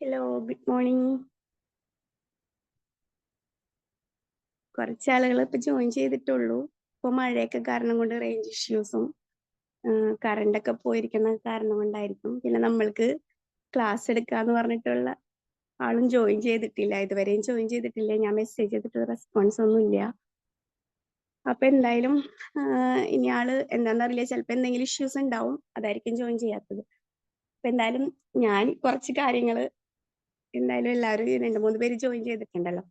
Hello good morning കുറച്ച് ആളുകൾ ഇപ്പൊ ജോയിൻ ചെയ്തിട്ടുള്ളൂ. ഇപ്പൊ മഴയൊക്കെ കാരണം കൊണ്ട് റേഞ്ച് ഇഷ്യൂസും കറണ്ട് ഒക്കെ പോയിരിക്കുന്ന കാരണം കൊണ്ടായിരിക്കും. പിന്നെ നമ്മൾക്ക് ക്ലാസ് എടുക്കാന്ന് പറഞ്ഞിട്ടുള്ള ആളും ജോയിൻ ചെയ്തിട്ടില്ല. ഇതുവരെയും ജോയിൻ ചെയ്തിട്ടില്ല. ഞാൻ മെസ്സേജ് ചെയ്തിട്ട് റെസ്പോൺസ് ഒന്നും ഇല്ല അപ്പൊ എന്തായാലും ഇനി ആൾ എന്താണെന്നറിയില്ല ചിലപ്പോ എന്തെങ്കിലും ഇഷ്യൂസ് ഉണ്ടാവും. അതായിരിക്കും ജോയിൻ ചെയ്യാത്തത്. അപ്പൊ എന്തായാലും ഞാൻ കുറച്ച് കാര്യങ്ങൾ എന്തായാലും എല്ലാവരും രണ്ട് മൂന്ന് പേര് ജോയിൻ ചെയ്തിട്ടുണ്ടല്ലോ.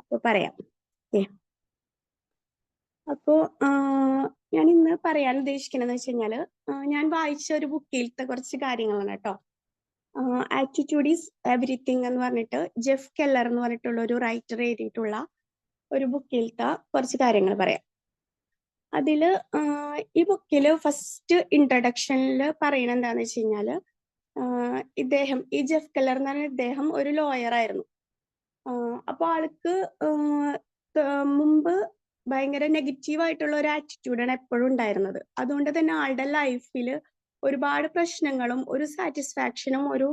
അപ്പൊ പറയാം. അപ്പോ ഞാൻ ഇന്ന് പറയാൻ ഉദ്ദേശിക്കണെന്ന് വെച്ച് കഴിഞ്ഞാൽ ഞാൻ വായിച്ച ഒരു ബുക്കിലത്തെ കുറച്ച് കാര്യങ്ങളാണ് കേട്ടോ ആറ്റിറ്റ്യൂഡ് ഈസ് എവറിത്തിങ് എന്ന് പറഞ്ഞിട്ട് ജെഫ് കെല്ലർ എന്ന് പറഞ്ഞിട്ടുള്ള ഒരു റൈറ്റർ എഴുതിയിട്ടുള്ള ഒരു ബുക്കിലത്തെ കുറച്ച് കാര്യങ്ങൾ പറയാം. അതിൽ ഈ ബുക്കിൽ ഫസ്റ്റ് ഇൻട്രഡക്ഷനിൽ പറയണെന്താന്ന് വെച്ച് കഴിഞ്ഞാൽ ഇദ്ദേഹം ഈ ജെഫ് കെല്ലർ എന്ന് പറഞ്ഞ ഇദ്ദേഹം ഒരു ലോയർ ആയിരുന്നു. അപ്പൊ ആൾക്ക് മുമ്പ് ഭയങ്കര നെഗറ്റീവ് ആയിട്ടുള്ള ഒരു ആറ്റിറ്റ്യൂഡാണ് എപ്പോഴും ഉണ്ടായിരുന്നത്. അതുകൊണ്ട് തന്നെ ആളുടെ ലൈഫിൽ ഒരുപാട് പ്രശ്നങ്ങളും ഒരു സാറ്റിസ്ഫാക്ഷനും ഒരു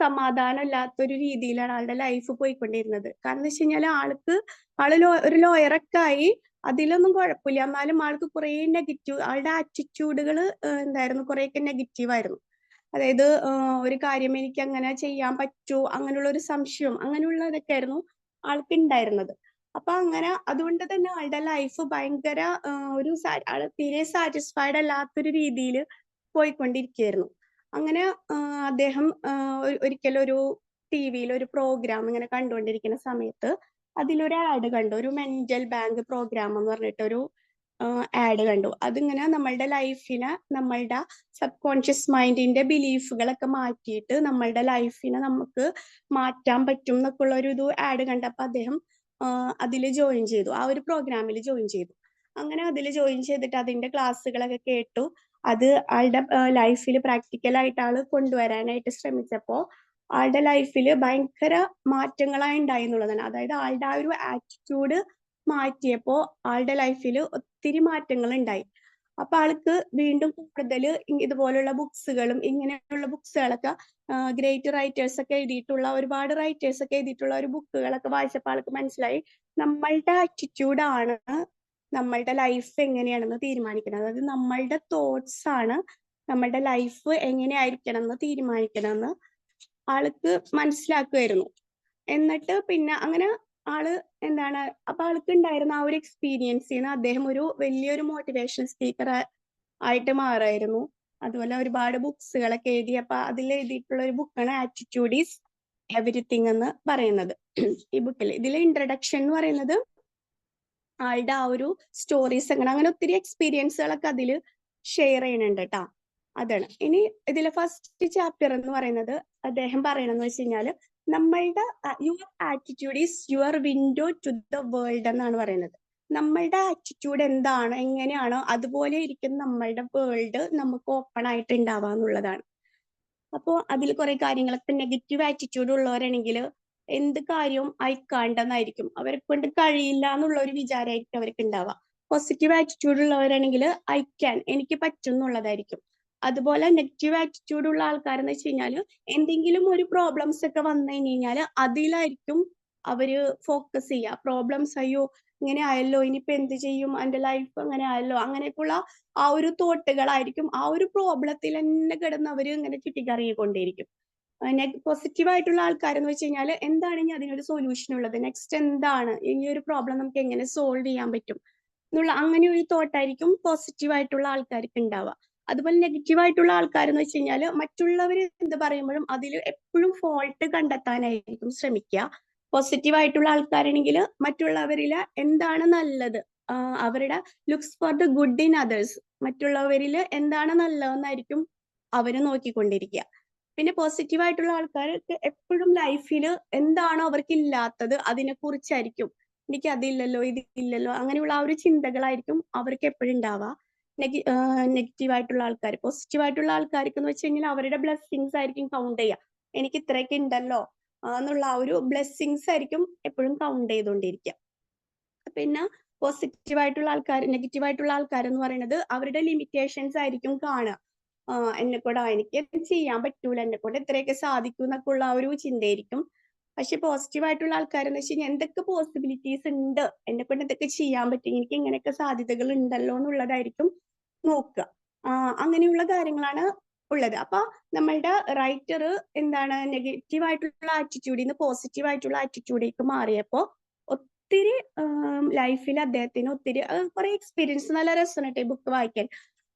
സമാധാനം ഇല്ലാത്തൊരു രീതിയിലാണ് ആളുടെ ലൈഫ് പോയിക്കൊണ്ടിരുന്നത്. കാരണം എന്ന് വെച്ച് കഴിഞ്ഞാൽ ആൾക്ക് ആൾ ഒരു ലോയറൊക്കെ ആയി അതിലൊന്നും കുഴപ്പമില്ല. എന്നാലും ആൾക്ക് കുറേ നെഗറ്റീവ് ആളുടെ ആറ്റിറ്റ്യൂഡുകൾ എന്തായിരുന്നു കുറേയൊക്കെ നെഗറ്റീവ് ആയിരുന്നു. അതായത് ഒരു കാര്യം എനിക്ക് അങ്ങനെ ചെയ്യാൻ പറ്റൂ അങ്ങനെയുള്ള ഒരു സംശയം അങ്ങനെയുള്ള ഇതൊക്കെയായിരുന്നു ആൾക്ക് ഉണ്ടായിരുന്നത് അപ്പൊ അങ്ങനെ അതുകൊണ്ട് തന്നെ ആളുടെ ലൈഫ് ഭയങ്കര ഒരു തീരെ സാറ്റിസ്ഫൈഡ് അല്ലാത്തൊരു രീതിയിൽ പോയിക്കൊണ്ടിരിക്കുകയായിരുന്നു. അങ്ങനെ അദ്ദേഹം ഒരിക്കലും ഒരു ടി വിയിൽ ഒരു പ്രോഗ്രാം ഇങ്ങനെ കണ്ടുകൊണ്ടിരിക്കുന്ന സമയത്ത് അതിലൊരു ആഡ് കണ്ടു. ഒരു മെന്റൽ ബാങ്ക് പ്രോഗ്രാം എന്ന് പറഞ്ഞിട്ട് ഒരു ആഡ് കണ്ടു. അതിങ്ങനെ നമ്മളുടെ ലൈഫിനെ നമ്മളുടെ സബ് കോൺഷ്യസ് മൈൻഡിന്റെ ബിലീഫുകളൊക്കെ മാറ്റിയിട്ട് നമ്മളുടെ ലൈഫിനെ നമുക്ക് മാറ്റാൻ പറ്റും എന്നൊക്കെ ഉള്ള ഒരു ഇത് ആഡ് കണ്ടപ്പോൾ അദ്ദേഹം അതിൽ ജോയിൻ ചെയ്തു. ആ ഒരു പ്രോഗ്രാമിൽ ജോയിൻ ചെയ്തു. അങ്ങനെ അതിൽ ജോയിൻ ചെയ്തിട്ട് അതിന്റെ ക്ലാസ്സുകളൊക്കെ കേട്ടു. അത് ആളുടെ ലൈഫിൽ പ്രാക്ടിക്കൽ ആയിട്ട് ആൾ കൊണ്ടുവരാനായിട്ട് ശ്രമിച്ചപ്പോൾ ആളുടെ ലൈഫിൽ ഭയങ്കര മാറ്റങ്ങളായി ഉണ്ടായി എന്നുള്ളതാണ്. അതായത് ആളുടെ ആ ഒരു ആറ്റിറ്റ്യൂഡ് മാറ്റിയപ്പോ ആളുടെ ലൈഫിൽ ഒത്തിരി മാറ്റങ്ങൾ ഉണ്ടായി അപ്പൊ ആൾക്ക് വീണ്ടും കൂടുതൽ ഇതുപോലുള്ള ബുക്സുകളും ഇങ്ങനെയുള്ള ബുക്സുകളൊക്കെ ഗ്രേറ്റ് റൈറ്റേഴ്സ് ഒക്കെ എഴുതിയിട്ടുള്ള ഒരുപാട് റൈറ്റേഴ്സ് ഒക്കെ എഴുതിയിട്ടുള്ള ഒരു ബുക്കുകളൊക്കെ വായിച്ചപ്പോൾ ആൾക്ക് മനസ്സിലായി നമ്മളുടെ ആറ്റിറ്റ്യൂഡാണ് നമ്മളുടെ ലൈഫ് എങ്ങനെയാണെന്ന് തീരുമാനിക്കുന്നത്. അതായത് നമ്മളുടെ തോട്ട്സ് ആണ് നമ്മളുടെ ലൈഫ് എങ്ങനെയായിരിക്കണം എന്ന് തീരുമാനിക്കണമെന്ന് ആൾക്ക് മനസ്സിലാക്കുമായിരുന്നു എന്നിട്ട് പിന്നെ അങ്ങനെ ആൾ എന്താണ് അപ്പൊ ആൾക്ക് ഉണ്ടായിരുന്ന ആ ഒരു എക്സ്പീരിയൻസിൽ നിന്ന് അദ്ദേഹം ഒരു വലിയൊരു മോട്ടിവേഷൻ സ്പീക്കർ ആയിട്ട് മാറായിരുന്നു. അതുപോലെ ഒരുപാട് ബുക്സുകളൊക്കെ എഴുതി അപ്പൊ അതിൽ എഴുതിയിട്ടുള്ള ഒരു ബുക്കാണ് ആറ്റിറ്റ്യൂഡ് ഈസ് എവരിത്തിങ് എന്ന് പറയുന്നത്. ഈ ബുക്കിൽ ഇതിലെ ഇൻട്രഡക്ഷൻ എന്ന് പറയുന്നത് ആളുടെ ആ ഒരു സ്റ്റോറീസ് അങ്ങനെ അങ്ങനെ ഒത്തിരി എക്സ്പീരിയൻസുകളൊക്കെ അതിൽ ഷെയർ ചെയ്യുന്നുണ്ട് കേട്ടാ അതാണ്. ഇനി ഇതിലെ ഫസ്റ്റ് ചാപ്റ്റർ എന്ന് പറയുന്നത് അദ്ദേഹം പറയണെന്ന് വെച്ച് കഴിഞ്ഞാൽ നമ്മളുടെ your attitude is your window to the world എന്നാണ് പറയുന്നത്. നമ്മളുടെ ആറ്റിറ്റ്യൂഡ് എന്താണ് എങ്ങനെയാണോ അതുപോലെ ഇരിക്കുന്ന നമ്മളുടെ വേൾഡ് നമുക്ക് ഓപ്പൺ ആയിട്ട് ഉണ്ടാവാന്നുള്ളതാണ് അപ്പോൾ അതിൽ കുറെ കാര്യങ്ങളൊക്കെ നെഗറ്റീവ് ആറ്റിറ്റ്യൂഡ് ഉള്ളവരാണെങ്കിൽ എന്ത് കാര്യവും അയക്കാണ്ടെന്നായിരിക്കും. അവരെ കൊണ്ട് കഴിയില്ല എന്നുള്ള ഒരു വിചാരമായിരിക്കും അവർക്ക് ഉണ്ടാവുക പോസിറ്റീവ് ആറ്റിറ്റ്യൂഡ് ഉള്ളവരാണെങ്കിൽ ഐ അയക്കാൻ എനിക്ക് പറ്റും എന്നുള്ളതായിരിക്കും. അതുപോലെ നെഗറ്റീവ് ആറ്റിറ്റ്യൂഡ് ഉള്ള ആൾക്കാരെന്ന് വെച്ച് കഴിഞ്ഞാൽ എന്തെങ്കിലും ഒരു പ്രോബ്ലംസ് ഒക്കെ വന്നു കഴിഞ്ഞ് കഴിഞ്ഞാൽ അതിലായിരിക്കും അവർ ഫോക്കസ് ചെയ്യുക. പ്രോബ്ലംസ് അയ്യോ ഇങ്ങനെ ആയല്ലോ ഇനിയിപ്പോ എന്ത് ചെയ്യും? എന്റെ ലൈഫ് അങ്ങനെ ആയല്ലോ. അങ്ങനെയൊക്കെയുള്ള ആ ഒരു തോട്ടുകളായിരിക്കും. ആ ഒരു പ്രോബ്ലത്തിൽ തന്നെ കിടന്ന് അവർ ഇങ്ങനെ ചുറ്റിക്കറിയിക്കൊണ്ടേയിരിക്കും പോസിറ്റീവ് ആയിട്ടുള്ള ആൾക്കാരെന്ന് വെച്ച് കഴിഞ്ഞാൽ എന്താണ് ഇനി അതിനൊരു സൊല്യൂഷൻ ഉള്ളത്? നെക്സ്റ്റ് എന്താണ്? ഈ ഒരു പ്രോബ്ലം നമുക്ക് എങ്ങനെ സോൾവ് ചെയ്യാൻ പറ്റും? എന്നുള്ള അങ്ങനെ ഒരു തോട്ടായിരിക്കും പോസിറ്റീവ് ആയിട്ടുള്ള ആൾക്കാർക്ക് ഉണ്ടാവുക. അതുപോലെ നെഗറ്റീവായിട്ടുള്ള ആൾക്കാരെന്ന് വെച്ച് കഴിഞ്ഞാൽ മറ്റുള്ളവർ എന്ത് പറയുമ്പോഴും അതിൽ എപ്പോഴും ഫോൾട്ട് കണ്ടെത്താനായിരിക്കും ശ്രമിക്കുക പോസിറ്റീവ് ആയിട്ടുള്ള ആൾക്കാരാണെങ്കിൽ മറ്റുള്ളവരിൽ എന്താണ് നല്ലത്? അവരുടെ looks for the good in others മറ്റുള്ളവരിൽ എന്താണ് നല്ലതെന്നായിരിക്കും അവർ നോക്കിക്കൊണ്ടിരിക്കുക പിന്നെ പോസിറ്റീവ് ആയിട്ടുള്ള ആൾക്കാർക്ക് എപ്പോഴും ലൈഫിൽ എന്താണോ അവർക്ക് ഇല്ലാത്തത് അതിനെ കുറിച്ചായിരിക്കും എനിക്ക് അതില്ലല്ലോ ഇതില്ലല്ലോ അങ്ങനെയുള്ള ആ ഒരു ചിന്തകളായിരിക്കും അവർക്ക് എപ്പോഴും ഉണ്ടാവുക. നെഗറ്റീവ് ആയിട്ടുള്ള ആൾക്കാർ പോസിറ്റീവ് ആയിട്ടുള്ള ആൾക്കാർക്ക് എന്ന് വെച്ച് കഴിഞ്ഞാൽ അവരുടെ ബ്ലെസ്സിങ്സ് ആയിരിക്കും കൗണ്ട് ചെയ്യുക. എനിക്ക് ഇത്രയൊക്കെ ഉണ്ടല്ലോ എന്നുള്ള ആ ഒരു ബ്ലെസ്സിങ്സ് ആയിരിക്കും എപ്പോഴും കൗണ്ട് ചെയ്തുകൊണ്ടിരിക്കുക. പിന്നെ പോസിറ്റീവ് ആയിട്ടുള്ള ആൾക്കാർ നെഗറ്റീവ് ആയിട്ടുള്ള ആൾക്കാർ എന്ന് പറയുന്നത് അവരുടെ ലിമിറ്റേഷൻസ് ആയിരിക്കും കാണുക. എന്നെ കൂടെ എനിക്ക് ചെയ്യാൻ പറ്റൂല എന്നെ കൊണ്ട് ഇത്രയൊക്കെ സാധിക്കും എന്നൊക്കെ ഉള്ള ആ ഒരു ചിന്തയായിരിക്കും. പക്ഷെ പോസിറ്റീവ് ആയിട്ടുള്ള ആൾക്കാരെന്ന് വെച്ച് കഴിഞ്ഞാൽ എന്തൊക്കെ പോസിബിലിറ്റീസ് ഉണ്ട്? എന്നെ കൊണ്ട് എന്തൊക്കെ ചെയ്യാൻ പറ്റും? എനിക്ക് ഇങ്ങനെയൊക്കെ സാധ്യതകൾ ഉണ്ടല്ലോ എന്നുള്ളതായിരിക്കും നോക്കുക അങ്ങനെയുള്ള കാര്യങ്ങളാണ് ഉള്ളത്. അപ്പൊ നമ്മളുടെ റൈറ്റർ എന്താണ് നെഗറ്റീവ് ആയിട്ടുള്ള ആറ്റിറ്റ്യൂഡിൽ നിന്ന് പോസിറ്റീവ് ആയിട്ടുള്ള ആറ്റിറ്റ്യൂഡിലേക്ക് മാറിയപ്പോ ഒത്തിരി ലൈഫിൽ അദ്ദേഹത്തിന് ഒത്തിരി കുറെ എക്സ്പീരിയൻസ് നല്ല രസമാണ് ഈ ബുക്ക് വായിക്കാൻ.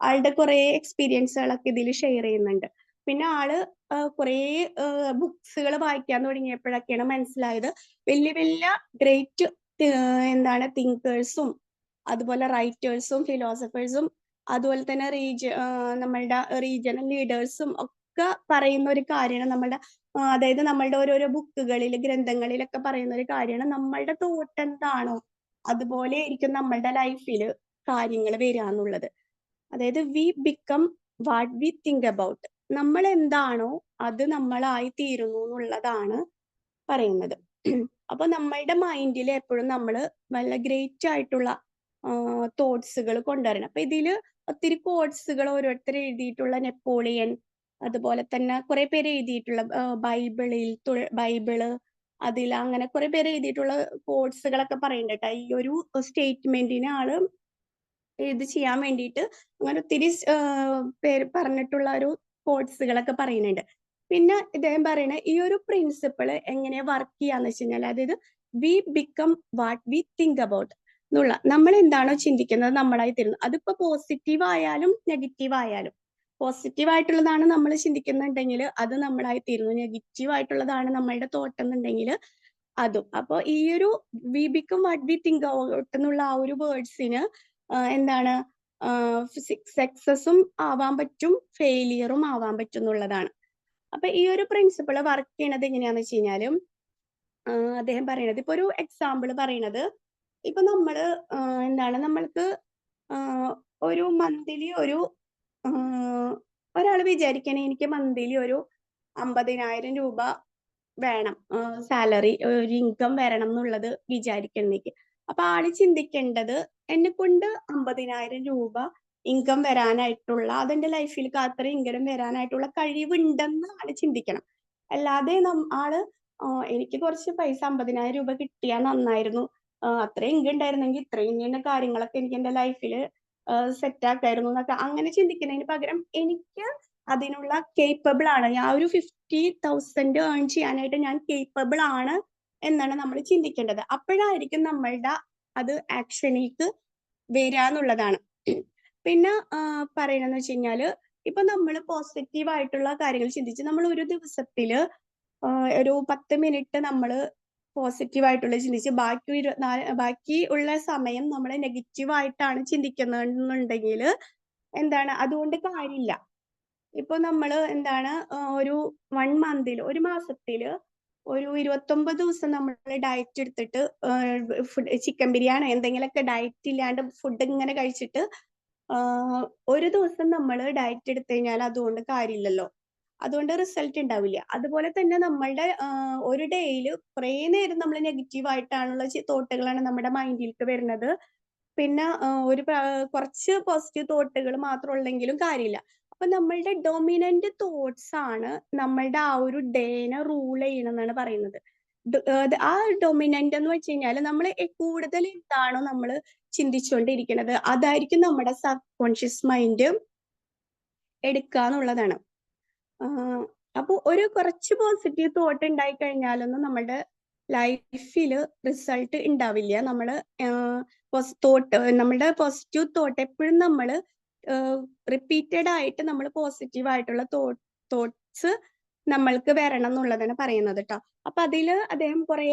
ആളുടെ കുറെ എക്സ്പീരിയൻസുകളൊക്കെ ഇതിൽ ഷെയർ ചെയ്യുന്നുണ്ട്. പിന്നെ ആൾ കുറെ ബുക്സുകൾ വായിക്കാൻ തുടങ്ങിയപ്പോഴൊക്കെയാണ് മനസ്സിലായത് വലിയ വലിയ ഗ്രേറ്റ് എന്താണ് തിങ്കേഴ്സും അതുപോലെ റൈറ്റേഴ്സും ഫിലോസഫേഴ്സും അതുപോലെ തന്നെ റീജ നമ്മളുടെ റീജിയണൽ ലീഡേഴ്സും ഒക്കെ പറയുന്ന ഒരു കാര്യമാണ് നമ്മളുടെ അതായത് നമ്മളുടെ ഓരോരോ ബുക്കുകളിൽ ഗ്രന്ഥങ്ങളിലൊക്കെ പറയുന്ന ഒരു കാര്യമാണ്. നമ്മളുടെ തോട്ട് എന്താണോ അതുപോലെ ആയിരിക്കും നമ്മളുടെ ലൈഫിൽ കാര്യങ്ങൾ വരിക എന്നുള്ളത്. അതായത് we become what we think about. നമ്മൾ എന്താണോ അത് നമ്മളായി തീരുന്നു എന്നുള്ളതാണ് പറയുന്നത്. അപ്പൊ നമ്മളുടെ മൈൻഡിൽ എപ്പോഴും നമ്മൾ നല്ല ഗ്രേറ്റ് ആയിട്ടുള്ള തോട്ട്സുകൾ കൊണ്ടുവരണം. അപ്പൊ ഇതിൽ ഒത്തിരി കോഡ്സുകൾ ഓരോരുത്തർ എഴുതിയിട്ടുള്ള നെപ്പോളിയൻ അതുപോലെ തന്നെ കുറെ പേര് എഴുതിയിട്ടുള്ള ബൈബിളിൽ ബൈബിൾ അതിൽ അങ്ങനെ കുറെ പേര് എഴുതിയിട്ടുള്ള കോഡ്സുകളൊക്കെ പറയുന്നുണ്ട് ഈ ഒരു സ്റ്റേറ്റ്മെന്റിനെ ആൾ ഇത് ചെയ്യാൻ വേണ്ടിയിട്ട് അങ്ങനെ ഒത്തിരി പേര് പറഞ്ഞിട്ടുള്ള ഒരു കോഡ്സുകളൊക്കെ പറയുന്നുണ്ട്. പിന്നെ ഇദ്ദേഹം പറയണ ഈ ഒരു പ്രിൻസിപ്പിൾ എങ്ങനെ വർക്ക് ചെയ്യാന്ന് വെച്ച് കഴിഞ്ഞാൽ അതായത് we become what we think about എന്നുള്ള. നമ്മൾ എന്താണോ ചിന്തിക്കുന്നത് നമ്മളായി തരുന്നു അതിപ്പോ പോസിറ്റീവ് ആയാലും നെഗറ്റീവ് ആയാലും. പോസിറ്റീവ് ആയിട്ടുള്ളതാണ് നമ്മൾ ചിന്തിക്കുന്നുണ്ടെങ്കിൽ അത് നമ്മളായി തീരുന്നു. നെഗറ്റീവ് ആയിട്ടുള്ളതാണ് നമ്മളുടെ തോട്ടം എന്നുണ്ടെങ്കിൽ അതും. അപ്പൊ ഈ ഒരു we become what we think out എന്നുള്ള ആ ഒരു വേർഡ്സിന് എന്താണ് സക്സസും ആവാൻ പറ്റും ഫെയിലിയറും ആവാൻ പറ്റും എന്നുള്ളതാണ്. അപ്പൊ ഈ ഒരു പ്രിൻസിപ്പിൾ വർക്ക് ചെയ്യണത് എങ്ങനെയാന്ന് വെച്ച് കഴിഞ്ഞാലും അദ്ദേഹം പറയണത് ഇപ്പൊ ഒരു എക്സാമ്പിൾ പറയണത് ഇപ്പൊ നമ്മൾ എന്താണ് നമ്മൾക്ക് ഒരു മന്ത്ലി ഒരു ഒരാൾ വിചാരിക്കണേ എനിക്ക് മന്ത്ലി ഒരു അമ്പതിനായിരം രൂപ വേണം സാലറി ഒരു ഇൻകം വരണം എന്നുള്ളത് വിചാരിക്കണേക്ക്. അപ്പൊ ആൾ ചിന്തിക്കേണ്ടത് എന്നെ കൊണ്ട് അമ്പതിനായിരം രൂപ ഇൻകം വരാനായിട്ടുള്ള അതെന്റെ ലൈഫിൽ അത്ര ഇൻകം വരാനായിട്ടുള്ള കഴിവുണ്ടെന്ന് ആൾ ചിന്തിക്കണം. അല്ലാതെ ആൾ എനിക്ക് കുറച്ച് പൈസ അമ്പതിനായിരം രൂപ കിട്ടിയാൽ നന്നായിരുന്നു. അത്രയും ഇൻകം ഉണ്ടായിരുന്നെങ്കിൽ ഇത്രയും ഇങ്ങനെ കാര്യങ്ങളൊക്കെ എനിക്ക് എന്റെ ലൈഫിൽ സെറ്റ് ആക്കായിരുന്നു എന്നൊക്കെ അങ്ങനെ ചിന്തിക്കുന്നതിന് പകരം എനിക്ക് അതിനുള്ള കേപ്പബിൾ ആണ്. ആ ഒരു ഫിഫ്റ്റി തൗസൻഡ് ഏൺ ചെയ്യാനായിട്ട് ഞാൻ കേപ്പബിൾ ആണ് എന്നാണ് നമ്മൾ ചിന്തിക്കേണ്ടത്. അപ്പോഴായിരിക്കും നമ്മളുടെ അത് ആക്ഷനിലേക്ക് വരിക എന്നുള്ളതാണ്. പിന്നെ പറയണെന്ന് വെച്ച് കഴിഞ്ഞാൽ ഇപ്പൊ നമ്മൾ പോസിറ്റീവ് ആയിട്ടുള്ള കാര്യങ്ങൾ ചിന്തിച്ച് നമ്മൾ ഒരു ദിവസത്തിൽ ഒരു പത്ത് മിനിറ്റ് നമ്മൾ പോസിറ്റീവ് ആയിട്ടുള്ള ചിന്തിച്ച് ബാക്കി ഇരുപത്തിനാല് ബാക്കി ഉള്ള സമയം നമ്മൾ നെഗറ്റീവ് ആയിട്ടാണ് ചിന്തിക്കുന്നുണ്ടെങ്കിൽ എന്താണ്? അതുകൊണ്ട് കാര്യമില്ല. ഇപ്പൊ നമ്മൾ എന്താണ് ഒരു വൺ മന്തിൽ ഒരു മാസത്തിൽ ഒരു ഇരുപത്തൊമ്പത് ദിവസം നമ്മൾ ഡയറ്റ് എടുത്തിട്ട് ഫുഡ് ചിക്കൻ ബിരിയാണി എന്തെങ്കിലുമൊക്കെ ഡയറ്റ് ഇല്ലാണ്ട് ഫുഡ് ഇങ്ങനെ കഴിച്ചിട്ട് ഒരു ദിവസം നമ്മൾ ഡയറ്റ് എടുത്തു കഴിഞ്ഞാൽ അതുകൊണ്ട് കാര്യമില്ലല്ലോ. അതുകൊണ്ട് റിസൾട്ട് ഉണ്ടാവില്ല അതുപോലെ തന്നെ നമ്മളുടെ ഒരു ഡേയിൽ കുറേ നേരം നമ്മൾ നെഗറ്റീവ് ആയിട്ടാണുള്ള തോട്ടുകളാണ് നമ്മുടെ മൈൻഡിലേക്ക് വരുന്നത്. പിന്നെ ഒരു കുറച്ച് പോസിറ്റീവ് തോട്ടുകൾ മാത്രം ഉള്ളെങ്കിലും കാര്യമില്ല. അപ്പൊ നമ്മളുടെ ഡൊമിനന്റ് തോട്ട്സ് ആണ് നമ്മളുടെ ആ ഒരു ഡേനെ റൂൾ ചെയ്യണമെന്നാണ് പറയുന്നത്. ആ ഡൊമിനന്റ് എന്ന് വെച്ച് കഴിഞ്ഞാൽ നമ്മൾ കൂടുതൽ എന്താണോ നമ്മൾ ചിന്തിച്ചുകൊണ്ടിരിക്കുന്നത് അതായിരിക്കും നമ്മുടെ സബ് കോൺഷ്യസ് മൈൻഡ് എടുക്കുക എന്നുള്ളതാണ് അപ്പോൾ ഒരു കുറച്ച് പോസിറ്റീവ് തോട്ട് ഉണ്ടായി കഴിഞ്ഞാലൊന്നും നമ്മുടെ ലൈഫിൽ റിസൾട്ട് ഉണ്ടാവില്ല നമ്മൾ തോട്ട് നമ്മുടെ പോസിറ്റീവ് തോട്ട് എപ്പോഴും നമ്മൾ റിപ്പീറ്റഡ് ആയിട്ട് നമ്മൾ പോസിറ്റീവ് ആയിട്ടുള്ള തോട്ട്സ് നമ്മൾക്ക് വരണം എന്നുള്ളതാണ് പറയുന്നത് കേട്ടോ അപ്പൊ അതിൽ അദ്ദേഹം കുറെ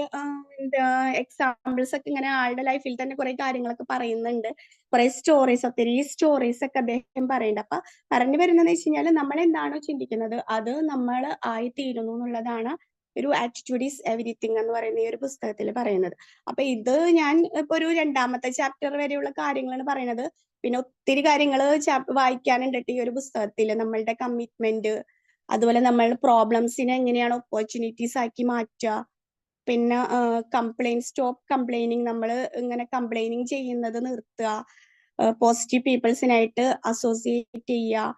എന്താ എക്സാമ്പിൾസ് ഒക്കെ ഇങ്ങനെ ആളുടെ ലൈഫിൽ തന്നെ കുറെ കാര്യങ്ങളൊക്കെ പറയുന്നുണ്ട്. കുറെ സ്റ്റോറീസ് ഒത്തിരി സ്റ്റോറീസ് ഒക്കെ അദ്ദേഹം പറയുന്നുണ്ട്. അപ്പൊ പറഞ്ഞു വരുന്നതെന്ന് വെച്ച് കഴിഞ്ഞാൽ നമ്മൾ എന്താണോ ചിന്തിക്കുന്നത് അത് നമ്മൾ ആയി തീരുന്നു എന്നുള്ളതാണ് ഒരു ആറ്റിറ്റ്യൂഡ് ഈസ് എവരിത്തിങ് എന്ന് പറയുന്ന ഈ ഒരു പുസ്തകത്തിൽ പറയുന്നത്. അപ്പൊ ഇത് ഞാൻ ഇപ്പൊ ഒരു രണ്ടാമത്തെ ചാപ്റ്റർ വരെയുള്ള കാര്യങ്ങളാണ് പറയുന്നത്. പിന്നെ ഒത്തിരി കാര്യങ്ങൾ വായിക്കാനുണ്ട് ഈ ഒരു പുസ്തകത്തിൽ നമ്മളുടെ കമ്മിറ്റ്മെന്റ് അതുപോലെ നമ്മൾ പ്രോബ്ലംസിനെ എങ്ങനെയാണ് ഓപ്പർച്യൂണിറ്റീസ് ആക്കി മാറ്റുക. പിന്നെ കംപ്ലൈന്റ് സ്റ്റോപ്പ് കംപ്ലൈനിങ് നമ്മൾ ഇങ്ങനെ കംപ്ലൈനിങ് ചെയ്യുന്നത് നിർത്തുക. പോസിറ്റീവ് പീപ്പിൾസിനായിട്ട് അസോസിയേറ്റ് ചെയ്യുക.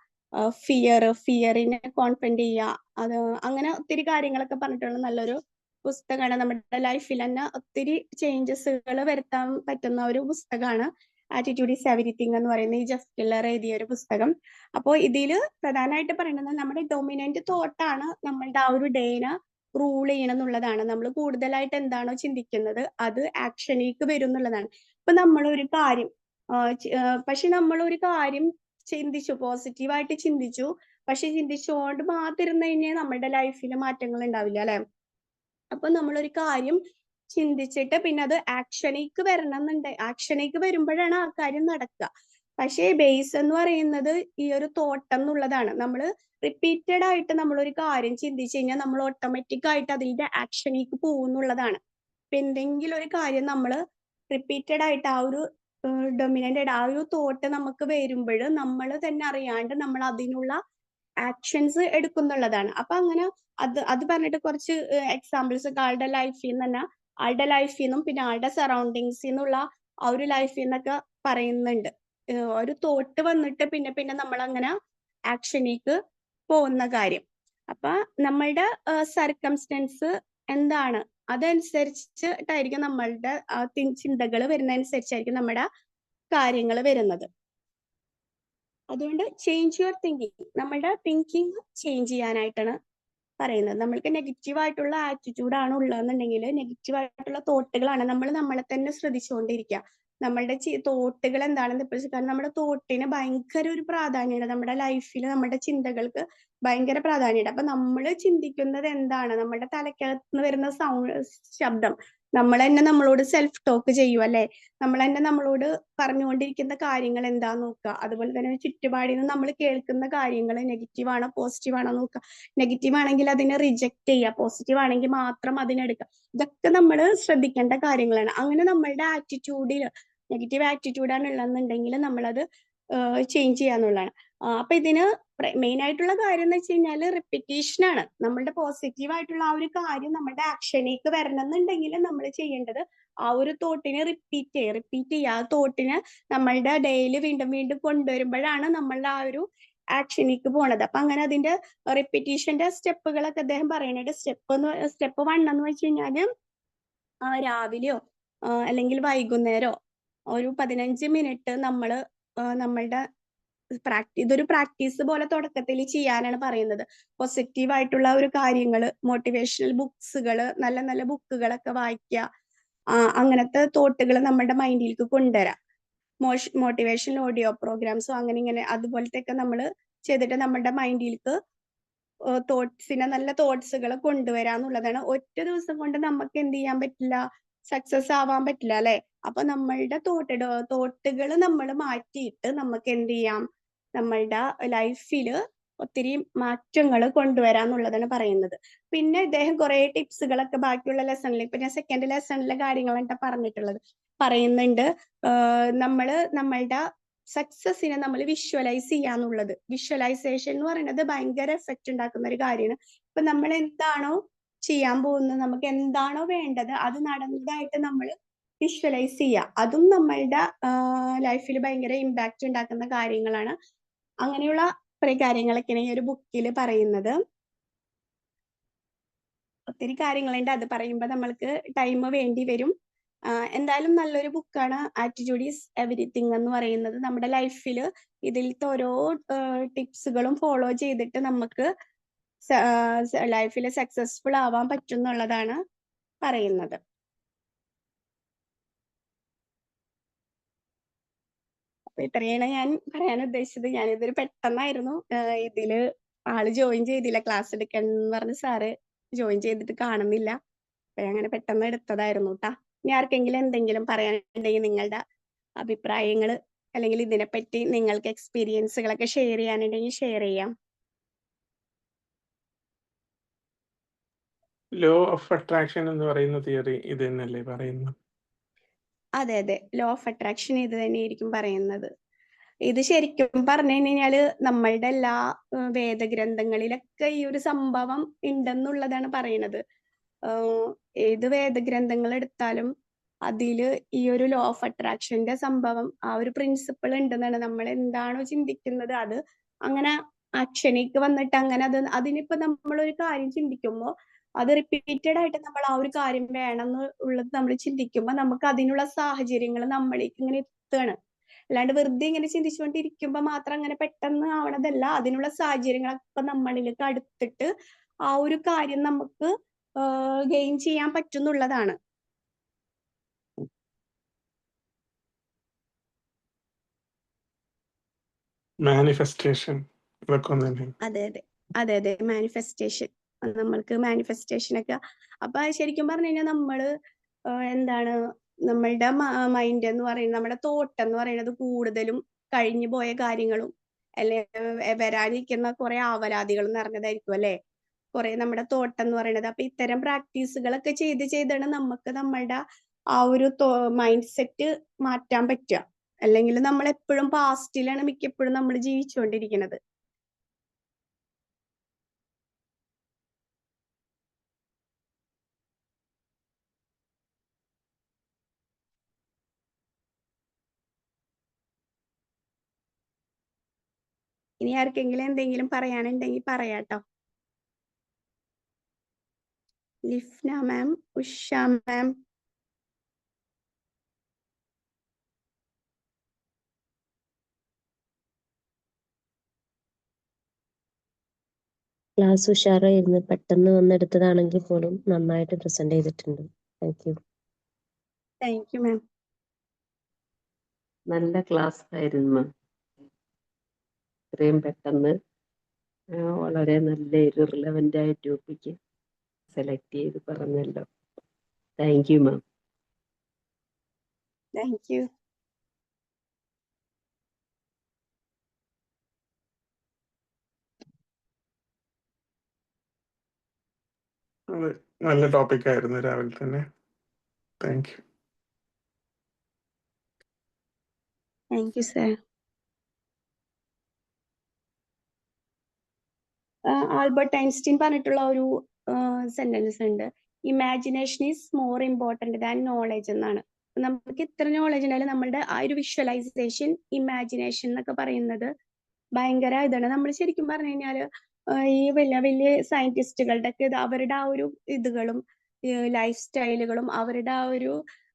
ഫിയർ ഫിയറിനെ കോൺഫെൻഡ് ചെയ്യുക. അത് അങ്ങനെ ഒത്തിരി കാര്യങ്ങളൊക്കെ പറഞ്ഞിട്ടുള്ള നല്ലൊരു പുസ്തകമാണ്. നമ്മുടെ ലൈഫിൽ തന്നെ ഒത്തിരി ചേഞ്ചസുകൾ വരുത്താൻ പറ്റുന്ന ഒരു പുസ്തകമാണ്. ആറ്റിറ്റ്യൂഡ് ഈസ് എവരിത്തിങ് എന്ന് പറയുന്ന ഈ ജസ്റ്റ് കില്ലർ എഴുതിയ ഒരു പുസ്തകം. അപ്പോൾ ഇതിൽ പ്രധാനമായിട്ട് പറയുന്നത് നമ്മുടെ ഡൊമിനന്റ് തോട്ടാണ് നമ്മളുടെ ആ ഒരു ഡേനെ റൂൾ ചെയ്യണം എന്നുള്ളതാണ് നമ്മൾ കൂടുതലായിട്ട് എന്താണോ ചിന്തിക്കുന്നത് അത് ആക്ഷനിലേക്ക് വരും എന്നുള്ളതാണ്. ഇപ്പൊ നമ്മളൊരു കാര്യം പക്ഷെ നമ്മൾ ഒരു കാര്യം ചിന്തിച്ചു പോസിറ്റീവായിട്ട് ചിന്തിച്ചു പക്ഷെ ചിന്തിച്ചുകൊണ്ട് മാത്രം കഴിഞ്ഞാൽ നമ്മുടെ ലൈഫിൽ മാറ്റങ്ങൾ ഉണ്ടാവില്ല അല്ലെ? അപ്പൊ നമ്മളൊരു കാര്യം ചിന്തിച്ചിട്ട് പിന്നെ അത് ആക്ഷനിലേക്ക് വരണം എന്നുണ്ട് ആക്ഷനിലേക്ക് വരുമ്പോഴാണ് ആ കാര്യം നടക്കുക. പക്ഷേ ബേസ് എന്ന് പറയുന്നത് ഈ ഒരു തോട്ടം എന്നുള്ളതാണ്. നമ്മൾ റിപ്പീറ്റഡ് ആയിട്ട് നമ്മൾ ഒരു കാര്യം ചിന്തിച്ചു കഴിഞ്ഞാൽ നമ്മൾ ഓട്ടോമാറ്റിക് ആയിട്ട് അതിന്റെ ആക്ഷനിലേക്ക് പോകുന്നുള്ളതാണ്. ഇപ്പൊ എന്തെങ്കിലും ഒരു കാര്യം നമ്മൾ റിപ്പീറ്റഡ് ആയിട്ട് ആ ഒരു ഡൊമിനന്റ് ആ ഒരു തോട്ട് നമുക്ക് വരുമ്പോൾ നമ്മൾ തന്നെ അറിയാണ്ട് നമ്മൾ അതിനുള്ള ആക്ഷൻസ് എടുക്കുന്നുള്ളതാണ്. അപ്പൊ അങ്ങനെ അത് അത് പറഞ്ഞിട്ട് കുറച്ച് എക്സാമ്പിൾസ് ആളുടെ ലൈഫിൽ നിന്ന് തന്നെ ആളുടെ ലൈഫിൽ നിന്നും പിന്നെ ആളുടെ സറൗണ്ടിങ്സിൽ നിന്നുള്ള ആ ഒരു ലൈഫിൽ നിന്നൊക്കെ പറയുന്നുണ്ട്. ഒരു തോട്ട് വന്നിട്ട് പിന്നെ പിന്നെ നമ്മൾ അങ്ങനെ ആക്ഷനിലേക്ക് പോകുന്ന കാര്യം. അപ്പൊ നമ്മളുടെ സർക്കംസ്റ്റൻസ് എന്താണ്? അതനുസരിച്ചിട്ടായിരിക്കും നമ്മളുടെ ചിന്തകൾ വരുന്നതനുസരിച്ചായിരിക്കും നമ്മുടെ കാര്യങ്ങൾ വരുന്നത്. അതുകൊണ്ട് ചേഞ്ച് യുവർ തിങ്കിങ് നമ്മളുടെ തിങ്കിങ് ചേഞ്ച് ചെയ്യാനായിട്ടാണ് പറയുന്നത്. നമ്മൾക്ക് നെഗറ്റീവ് ആയിട്ടുള്ള ആറ്റിറ്റ്യൂഡ് ആണ് ഉള്ളതെന്നുണ്ടെങ്കിൽ നെഗറ്റീവ് ആയിട്ടുള്ള തോട്ടുകളാണ് നമ്മൾ നമ്മളെ തന്നെ ശ്രദ്ധിച്ചുകൊണ്ടിരിക്കുക. നമ്മളുടെ തോട്ടുകൾ എന്താണെന്ന് ഇപ്പോൾ കാരണം നമ്മുടെ തോട്ടിന് ഭയങ്കര ഒരു പ്രാധാന്യമുണ്ട്. നമ്മുടെ ലൈഫിൽ നമ്മുടെ ചിന്തകൾക്ക് ഭയങ്കര പ്രാധാന്യമുണ്ട്. അപ്പൊ നമ്മൾ ചിന്തിക്കുന്നത് എന്താണ്? നമ്മുടെ തലക്കകത്ത് വരുന്ന സൗണ്ട് ശബ്ദം. നമ്മൾ തന്നെ നമ്മളോട് സെൽഫ് ടോക്ക് ചെയ്യും അല്ലെ? നമ്മൾ തന്നെ നമ്മളോട് പറഞ്ഞുകൊണ്ടിരിക്കുന്ന കാര്യങ്ങൾ എന്താ നോക്കുക? അതുപോലെ തന്നെ ചുറ്റുപാടിൽ നിന്ന് നമ്മൾ കേൾക്കുന്ന കാര്യങ്ങൾ നെഗറ്റീവ് ആണോ പോസിറ്റീവ് ആണോ നോക്കുക. നെഗറ്റീവ് ആണെങ്കിൽ അതിനെ റിജക്റ്റ് ചെയ്യുക. പോസിറ്റീവ് ആണെങ്കിൽ മാത്രം അതിനെടുക്കുക ഇതൊക്കെ നമ്മൾ ശ്രദ്ധിക്കേണ്ട കാര്യങ്ങളാണ്. അങ്ങനെ നമ്മളുടെ ആറ്റിറ്റ്യൂഡിൽ നെഗറ്റീവ് ആറ്റിറ്റ്യൂഡാണ് ഉള്ളതെന്നുണ്ടെങ്കിൽ നമ്മളത് ചേഞ്ച് ചെയ്യാന്നുള്ളതാണ് അപ്പൊ ഇതിന് മെയിൻ ആയിട്ടുള്ള കാര്യം എന്ന് വെച്ച് കഴിഞ്ഞാൽ റിപ്പിറ്റേഷൻ ആണ്. നമ്മളുടെ പോസിറ്റീവ് ആയിട്ടുള്ള ആ ഒരു കാര്യം നമ്മുടെ ആക്ഷനിലേക്ക് വരണം എന്നുണ്ടെങ്കിൽ നമ്മൾ ചെയ്യേണ്ടത് ആ ഒരു തോട്ടിനെ റിപ്പീറ്റ് ചെയ്യുക റിപ്പീറ്റ് ചെയ്യുക ആ തോട്ടിന് നമ്മളുടെ ഡെയിലി വീണ്ടും വീണ്ടും കൊണ്ടുവരുമ്പോഴാണ് നമ്മളുടെ ആ ഒരു ആക്ഷനിലേക്ക് പോണത്. അപ്പൊ അങ്ങനെ അതിന്റെ റിപ്പീറ്റേഷന്റെ സ്റ്റെപ്പുകളൊക്കെ അദ്ദേഹം പറയുന്നുണ്ട് സ്റ്റെപ്പ് സ്റ്റെപ്പ് വൺ എന്ന് വെച്ച് കഴിഞ്ഞാൽ രാവിലെയോ അല്ലെങ്കിൽ വൈകുന്നേരോ ഒരു പതിനഞ്ച് മിനിറ്റ് നമ്മൾ നമ്മളുടെ ഇതൊരു പ്രാക്ടീസ് പോലെ തുടക്കത്തിൽ ചെയ്യാനാണ് പറയുന്നത്. പോസിറ്റീവ് ആയിട്ടുള്ള ഒരു കാര്യങ്ങൾ മോട്ടിവേഷണൽ ബുക്സുകൾ നല്ല നല്ല ബുക്കുകളൊക്കെ വായിക്കുക അങ്ങനത്തെ തോട്ടുകൾ നമ്മുടെ മൈൻഡിലേക്ക് കൊണ്ടുവരാം. മോഷ് മോട്ടിവേഷണൽ ഓഡിയോ പ്രോഗ്രാംസോ അങ്ങനെ ഇങ്ങനെ അതുപോലത്തെ ഒക്കെ നമ്മൾ ചെയ്തിട്ട് നമ്മുടെ മൈൻഡിലേക്ക് തോട്ട്സിനെ നല്ല തോട്ട്സുകൾ കൊണ്ടുവരാന്നുള്ളതാണ് ഒറ്റ ദിവസം കൊണ്ട് നമുക്ക് എന്ത് ചെയ്യാൻ പറ്റില്ല? സക്സസ് ആവാൻ പറ്റില്ല അല്ലെ? അപ്പൊ നമ്മളുടെ തോട്ട് തോട്ടുകൾ നമ്മൾ മാറ്റിയിട്ട് നമുക്ക് എന്ത് ചെയ്യാം? നമ്മളുടെ ലൈഫിൽ ഒത്തിരി മാറ്റങ്ങൾ കൊണ്ടുവരാന്നുള്ളതാണ് പറയുന്നത്. പിന്നെ ഇദ്ദേഹം കുറെ ടിപ്സുകളൊക്കെ ബാക്കിയുള്ള ലെസണിൽ ഇപ്പൊ ഞാൻ സെക്കൻഡ് ലെസണിലെ കാര്യങ്ങളാണ് പറഞ്ഞിട്ടുള്ളത്. പറയുന്നുണ്ട് നമ്മൾ നമ്മളുടെ സക്സസിനെ നമ്മൾ വിഷ്വലൈസ് ചെയ്യാന്നുള്ളത്. വിഷ്വലൈസേഷൻ എന്ന് പറയുന്നത് ഭയങ്കര എഫക്റ്റ് ഉണ്ടാക്കുന്ന ഒരു കാര്യമാണ്. ഇപ്പൊ നമ്മൾ എന്താണോ ചെയ്യാൻ പോകുന്നത് നമുക്ക് എന്താണോ വേണ്ടത് അത് നടന്നതായിട്ട് നമ്മൾ വിഷ്വലൈസ് ചെയ്യുക അതും നമ്മളുടെ ലൈഫിൽ ഭയങ്കര ഇമ്പാക്റ്റ് ഉണ്ടാക്കുന്ന കാര്യങ്ങളാണ്. അങ്ങനെയുള്ള കുറെ കാര്യങ്ങളൊക്കെയാണ് ഈ ഒരു ബുക്കിൽ പറയുന്നത്. ഒത്തിരി കാര്യങ്ങളുണ്ട്. അത് പറയുമ്പോൾ നമ്മൾക്ക് ടൈം വേണ്ടി വരും. എന്തായാലും നല്ലൊരു ബുക്കാണ് ആറ്റിറ്റ്യൂഡ് ഈസ് എവരിത്തിങ് എന്ന് പറയുന്നത്. നമ്മുടെ ലൈഫിൽ ഇതിലത്തെ ഓരോ ടിപ്സുകളും ഫോളോ ചെയ്തിട്ട് നമുക്ക് ലൈഫിൽ സക്സസ്ഫുൾ ആവാൻ പറ്റും എന്നുള്ളതാണ് പറയുന്നത്. അപ്പൊ ഇത്രയാണ് ഞാൻ പറയാൻ ഉദ്ദേശിച്ചത്. ഞാനിതൊരു പെട്ടെന്നായിരുന്നു ഇതിൽ ആൾ ജോയിൻ ചെയ്തില്ല ക്ലാസ് എടുക്കണം പറഞ്ഞ് സാറ് ജോയിൻ ചെയ്തിട്ട് കാണുന്നില്ല. അപ്പൊ അങ്ങനെ പെട്ടെന്ന് എടുത്തതായിരുന്നു കേട്ടാ ഇനി ആർക്കെങ്കിലും എന്തെങ്കിലും പറയാനുണ്ടെങ്കിൽ നിങ്ങളുടെ അഭിപ്രായങ്ങൾ അല്ലെങ്കിൽ ഇതിനെപ്പറ്റി നിങ്ങൾക്ക് എക്സ്പീരിയൻസുകളൊക്കെ ഷെയർ ചെയ്യാനുണ്ടെങ്കിൽ ഷെയർ ചെയ്യാം. ലോ ഓഫ് അട്രാക്ഷൻ എന്ന് പറയുന്ന തിയറി ഇത് തന്നെയല്ലേ പറയുന്നത്? അതെ അതെ. ലോ ഓഫ് അട്രാക്ഷൻ ഇത് തന്നെയായിരിക്കും പറയുന്നത്. ഇത് ശരിക്കും പറഞ്ഞു കഴിഞ്ഞാൽ നമ്മളുടെ എല്ലാ വേദഗ്രന്ഥങ്ങളിലൊക്കെ ഈ ഒരു സംഭവം ഉണ്ടെന്നുള്ളതാണ് പറയുന്നത്. ഏത് വേദഗ്രന്ഥങ്ങൾ എടുത്താലും അതിൽ ഈ ഒരു ലോ ഓഫ് അട്രാക്ഷന്റെ സംഭവം ആ ഒരു പ്രിൻസിപ്പിൾ ഉണ്ടെന്നാണ് നമ്മൾ എന്താണോ ചിന്തിക്കുന്നത്. അത് അങ്ങനെ അക്ഷനിക്ക് വന്നിട്ട് അങ്ങനെ അത് അതിനിപ്പോ ഒരു കാര്യം ചിന്തിക്കുമ്പോ അത് റിപ്പീറ്റഡ് ആയിട്ട് നമ്മൾ ആ ഒരു കാര്യം വേണം ഉള്ളത് നമ്മൾ ചിന്തിക്കുമ്പോൾ നമുക്ക് അതിനുള്ള സാഹചര്യങ്ങൾ നമ്മളിലേക്ക് ഇങ്ങനെ എത്തുകയാണ് അല്ലാണ്ട് വെറുതെ ഇങ്ങനെ ചിന്തിച്ചുകൊണ്ടിരിക്കുമ്പോൾ മാത്രം അങ്ങനെ പെട്ടെന്ന് ആവണതല്ല. അതിനുള്ള സാഹചര്യങ്ങളൊക്കെ നമ്മളിലേക്ക് അടുത്തിട്ട് ആ ഒരു കാര്യം നമുക്ക് ഗെയിൻ ചെയ്യാൻ പറ്റുന്നുള്ളതാണ്. മാനിഫെസ്റ്റേഷൻ അതെ അതെ. അതെ അതെ. മാനിഫെസ്റ്റേഷൻ നമ്മൾക്ക് മാനിഫെസ്റ്റേഷൻ ഒക്കെ. അപ്പൊ ശരിക്കും പറഞ്ഞു കഴിഞ്ഞാൽ നമ്മൾ എന്താണ് നമ്മളുടെ മൈൻഡ് എന്ന് പറയുന്നത് നമ്മുടെ തോട്ട് എന്ന് പറയുന്നത് കൂടുതലും കഴിഞ്ഞു പോയ കാര്യങ്ങളും അല്ലെ വരാനിരിക്കുന്ന കുറെ ആവലാതികൾ നിറഞ്ഞതായിരിക്കും അല്ലെ? കുറെ നമ്മുടെ തോട്ട് എന്ന് പറയുന്നത്. അപ്പൊ ഇത്തരം പ്രാക്ടീസുകളൊക്കെ ചെയ്ത് ചെയ്താണ് നമുക്ക് നമ്മളുടെ ആ ഒരു മൈൻഡ് സെറ്റ് മാറ്റാൻ പറ്റുക അല്ലെങ്കിൽ നമ്മൾ എപ്പോഴും പാസ്റ്റിലാണ് മിക്കപ്പോഴും നമ്മൾ ജീവിച്ചുകൊണ്ടിരിക്കുന്നത് ഇനി ആർക്കെങ്കിലും എന്തെങ്കിലും പറയാനുണ്ടെങ്കിൽ പറയാട്ടോ. ലിഫ്ന മാം ഉഷ മാം. ക്ലാസ് ഉഷാറായിരുന്നു പെട്ടെന്ന് വന്നെടുത്തതാണെങ്കിൽ പോലും നന്നായിട്ട് പ്രസന്റ് ചെയ്തിട്ടുണ്ട്. Thank you thank you ma'am നല്ല ക്ലാസ് ആയിരുന്നു. ഇത്രയും പെട്ടെന്ന് വളരെ നല്ല ഒരു റിലവന്റ് ആയ ടോപ്പിക്ക് സെലക്ട് ചെയ്ത് പറഞ്ഞല്ലോ. Thank you ma'am thank you നല്ല ടോപ്പിക് ആയിരുന്നു രാവിലെ തന്നെ. Thank you thank you sir Albert Einstein പറഞ്ഞിട്ടുള്ള ഒരു സെന്റൻസ് ഉണ്ട്. Imagination is more important than knowledge എന്നാണ്. നമുക്ക് ഇത്ര നോളജ് ഉണ്ടായാലും നമ്മളുടെ ആ ഒരു വിഷ്വലൈസേഷൻ ഇമാജിനേഷൻ എന്നൊക്കെ പറയുന്നത് ഭയങ്കര ഇതാണ്. നമ്മൾ ശരിക്കും പറഞ്ഞു കഴിഞ്ഞാൽ ഈ വലിയ വലിയ സയന്റിസ്റ്റുകളുടെ ഒക്കെ അവരുടെ ആ ഒരു ഇതുകളും ലൈഫ് സ്റ്റൈലുകളും അവരുടെ ആ ഒരു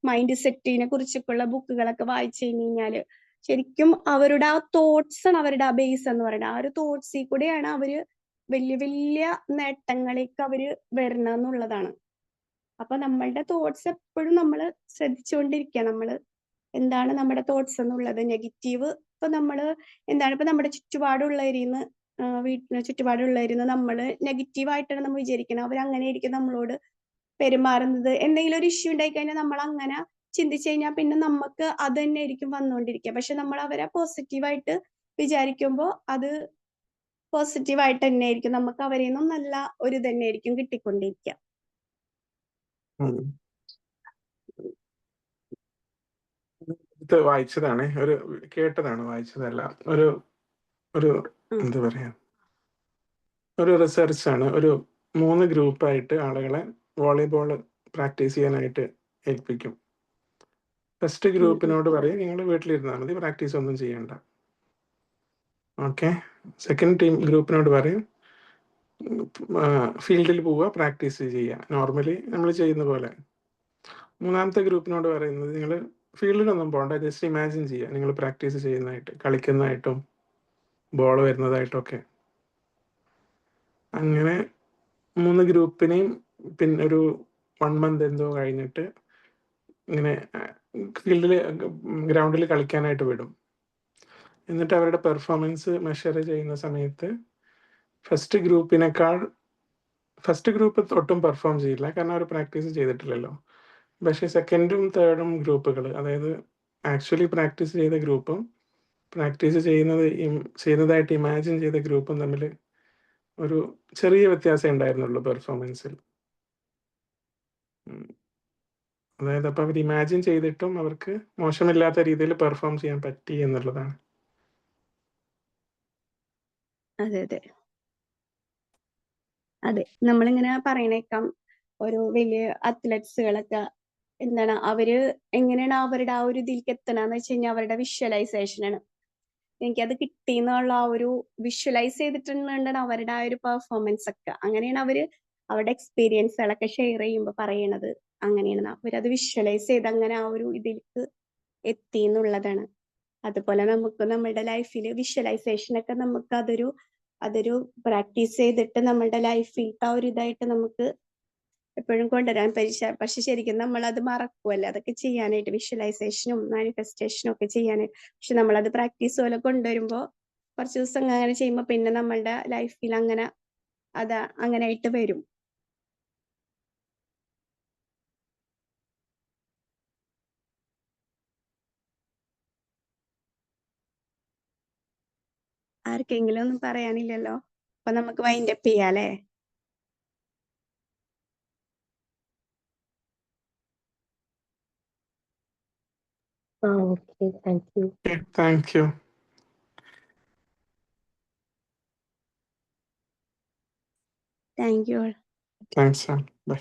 മൈൻഡ് സെറ്റിനെ കുറിച്ചൊക്കെയുള്ള ബുക്കുകളൊക്കെ വായിച്ചു കഴിഞ്ഞ് കഴിഞ്ഞാൽ ശരിക്കും അവരുടെ ആ തോട്ട്സ് ആണ് അവരുടെ ആ ബേസ് എന്ന് പറയുന്നത്. ആ ഒരു തോട്ട്സിൽ കൂടെയാണ് അവർ വലിയ വലിയ നേട്ടങ്ങളിലേക്ക് അവർ വരണം എന്നുള്ളതാണ് അപ്പൊ നമ്മളുടെ തോട്ട്സ് എപ്പോഴും നമ്മൾ ശ്രദ്ധിച്ചുകൊണ്ടിരിക്കുക. നമ്മൾ എന്താണ് നമ്മുടെ തോട്ട്സ് എന്നുള്ളത്? നെഗറ്റീവ് ഇപ്പൊ നമ്മൾ എന്താണ് ഇപ്പൊ നമ്മുടെ ചുറ്റുപാടുള്ളവരിന്ന് വീട്ടിന് ചുറ്റുപാടുള്ളവരിന്ന് നമ്മൾ നെഗറ്റീവ് ആയിട്ടാണ് നമ്മൾ വിചാരിക്കുന്നത് അവർ അങ്ങനെ ആയിരിക്കും നമ്മളോട് പെരുമാറുന്നത്. എന്തെങ്കിലും ഒരു ഇഷ്യൂ ഉണ്ടായി കഴിഞ്ഞാൽ നമ്മൾ അങ്ങനെ ചിന്തിച്ചു കഴിഞ്ഞാൽ പിന്നെ നമുക്ക് അത് തന്നെ ആയിരിക്കും വന്നുകൊണ്ടിരിക്കുക. പക്ഷെ നമ്മൾ അവരെ പോസിറ്റീവായിട്ട് വിചാരിക്കുമ്പോൾ അത് പോസിറ്റീവായിട്ട് തന്നെ ആയിരിക്കും നമുക്ക് അവരിൽ നിന്നും നല്ല ഒരു തന്നെ ആയിരിക്കും കിട്ടിക്കൊണ്ടിരിക്കുക. ഇത് വായിച്ചതാണ്. ഒരു കേട്ടതാണ് വായിച്ചതല്ല. ഒരു ഒരു എന്താ പറയാ? ഒരു റിസർച്ച് ആണ് ഒരു മൂന്ന് ഗ്രൂപ്പായിട്ട് ആളുകളെ വോളിബോൾ പ്രാക്ടീസ് ചെയ്യാനായിട്ട് ഏൽപ്പിക്കും. ഫസ്റ്റ് ഗ്രൂപ്പിനോട് പറയും നിങ്ങൾ വീട്ടിലിരുന്നാൽ മതി പ്രാക്ടീസ് ഒന്നും ചെയ്യണ്ട. ഓക്കെ സെക്കൻഡ് ടീം ഗ്രൂപ്പിനോട് പറയും ഫീൽഡിൽ പോവുക പ്രാക്ടീസ് ചെയ്യുക. നോർമലി നമ്മൾ ചെയ്യുന്ന പോലെ. മൂന്നാമത്തെ ഗ്രൂപ്പിനോട് പറയുന്നത് നിങ്ങൾ ഫീൽഡിലൊന്നും പോകണ്ട ജസ്റ്റ് ഇമാജിൻ ചെയ്യുക. നിങ്ങൾ പ്രാക്ടീസ് ചെയ്യുന്നതായിട്ട് കളിക്കുന്നതായിട്ടും ബോൾ വരുന്നതായിട്ടും ഒക്കെ അങ്ങനെ മൂന്ന് ഗ്രൂപ്പിനെയും പിന്നെ ഒരു വൺ മന്ത് എന്തോ കഴിഞ്ഞിട്ട് ഇങ്ങനെ ഫീൽഡിൽ ഗ്രൗണ്ടിൽ കളിക്കാനായിട്ട് വിടും. എന്നിട്ട് അവരുടെ പെർഫോമൻസ് മെഷർ ചെയ്യുന്ന സമയത്ത് ഫസ്റ്റ് ഗ്രൂപ്പിനേക്കാൾ ഫസ്റ്റ് ഗ്രൂപ്പ് ഒട്ടും പെർഫോം ചെയ്യില്ല. കാരണം അവർ പ്രാക്ടീസ് ചെയ്തിട്ടില്ലല്ലോ. പക്ഷേ സെക്കൻഡും തേർഡും ഗ്രൂപ്പുകൾ അതായത് ആക്ച്വലി പ്രാക്ടീസ് ചെയ്ത ഗ്രൂപ്പും പ്രാക്ടീസ് ചെയ്യുന്നത് ചെയ്യുന്നതായിട്ട് ഇമാജിൻ ചെയ്ത ഗ്രൂപ്പും തമ്മിൽ ഒരു ചെറിയ വ്യത്യാസം ഉണ്ടായിരുന്നുള്ളൂ പെർഫോമൻസിൽ അതായത് അപ്പോൾ അവർ ഇമാജിൻ ചെയ്തിട്ടും അവർക്ക് മോശമില്ലാത്ത രീതിയിൽ പെർഫോം ചെയ്യാൻ പറ്റി എന്നുള്ളതാണ്. അതെ അതെ. അതെ നമ്മളിങ്ങനെ പറയണേക്കാം. ഒരു വലിയ അത്ലറ്റ്സുകളൊക്കെ എന്താണ് അവർ എങ്ങനെയാണ് അവരുടെ ആ ഒരു ഇതിലേക്ക് എത്തണമെന്ന് വെച്ച് കഴിഞ്ഞാൽ അവരുടെ വിഷ്വലൈസേഷൻ ആണ്. എനിക്കത് കിട്ടി എന്നുള്ള ആ ഒരു വിഷ്വലൈസ് ചെയ്തിട്ടുണ്ടാണ് അവരുടെ ആ ഒരു പെർഫോമൻസ് ഒക്കെ. അങ്ങനെയാണ് അവർ അവരുടെ എക്സ്പീരിയൻസുകളൊക്കെ ഷെയർ ചെയ്യുമ്പോൾ പറയണത്. അങ്ങനെയാണ് അവരത് വിഷ്വലൈസ് ചെയ്ത് അങ്ങനെ ആ ഒരു ഇതിലേക്ക് എത്തി എന്നുള്ളതാണ് അതുപോലെ നമുക്ക് നമ്മുടെ ലൈഫിൽ വിഷ്വലൈസേഷൻ ഒക്കെ നമുക്ക് അതൊരു അതൊരു പ്രാക്ടീസ് ചെയ്തിട്ട് നമ്മളുടെ ലൈഫിൽ ആ ഒരു ഇതായിട്ട് നമുക്ക് എപ്പോഴും കൊണ്ടുവരാൻ പരിശ പക്ഷെ ശരിക്കും നമ്മൾ അത് മറക്കുമല്ലോ അതൊക്കെ ചെയ്യാനായിട്ട് വിഷ്വലൈസേഷനും മാനിഫെസ്റ്റേഷനും ഒക്കെ ചെയ്യാനായിട്ട് പക്ഷെ നമ്മളത് പ്രാക്ടീസ് പോലെ കൊണ്ടുവരുമ്പോൾ കുറച്ച് ദിവസം അങ്ങനെ ചെയ്യുമ്പോൾ പിന്നെ നമ്മളുടെ ലൈഫിൽ അങ്ങനെ അത് അങ്ങനെ ആയിട്ട് വരും. ആർക്കെങ്കിലും ഒന്നും പറയാനില്ലല്ലോ. അപ്പൊ നമുക്ക് വൈൻഡ് അപ്പ് ചെയ്യാം അല്ലേ ആ okay thank you thank you thank you thanks bye